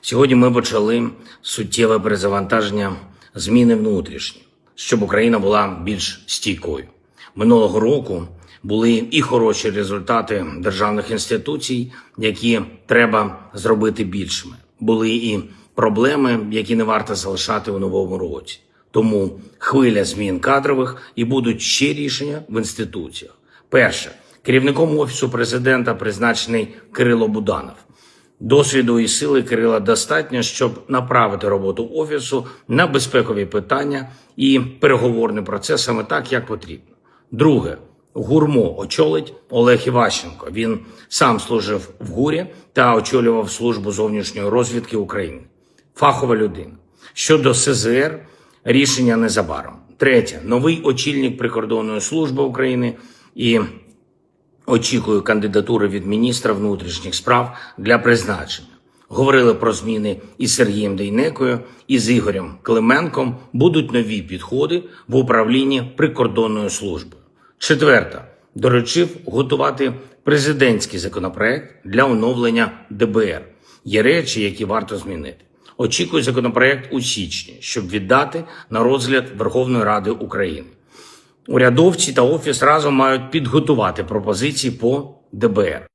Сьогодні ми почали суттєве перезавантаження зміни внутрішні, щоб Україна була більш стійкою. Минулого року були і хороші результати державних інституцій, які треба зробити більшими. Були і проблеми, які не варто залишати у новому році. Тому хвиля змін кадрових і будуть ще рішення в інституціях. Перше, керівником офісу президента призначений Кирило Буданов. Досвіду і сили Кирила достатньо, щоб направити роботу офісу на безпекові питання і переговорний процес саме так, як потрібно. Друге, гурмо очолить Олег Іващенко. Він сам служив в гурі та очолював службу зовнішньої розвідки України. Фахова людина. Щодо СЗР, рішення незабаром. Третє, новий очільник прикордонної служби України і Очікую кандидатури від міністра внутрішніх справ для призначення. Говорили про зміни із Сергієм Дейнекою і з Ігорем Клименком. Будуть нові підходи в управлінні прикордонною службою. Четверта доручив готувати президентський законопроект для оновлення ДБР. Є речі, які варто змінити. Очікую законопроект у січні, щоб віддати на розгляд Верховної Ради України. Урядовці та офіс разом мають підготувати пропозиції по ДБР.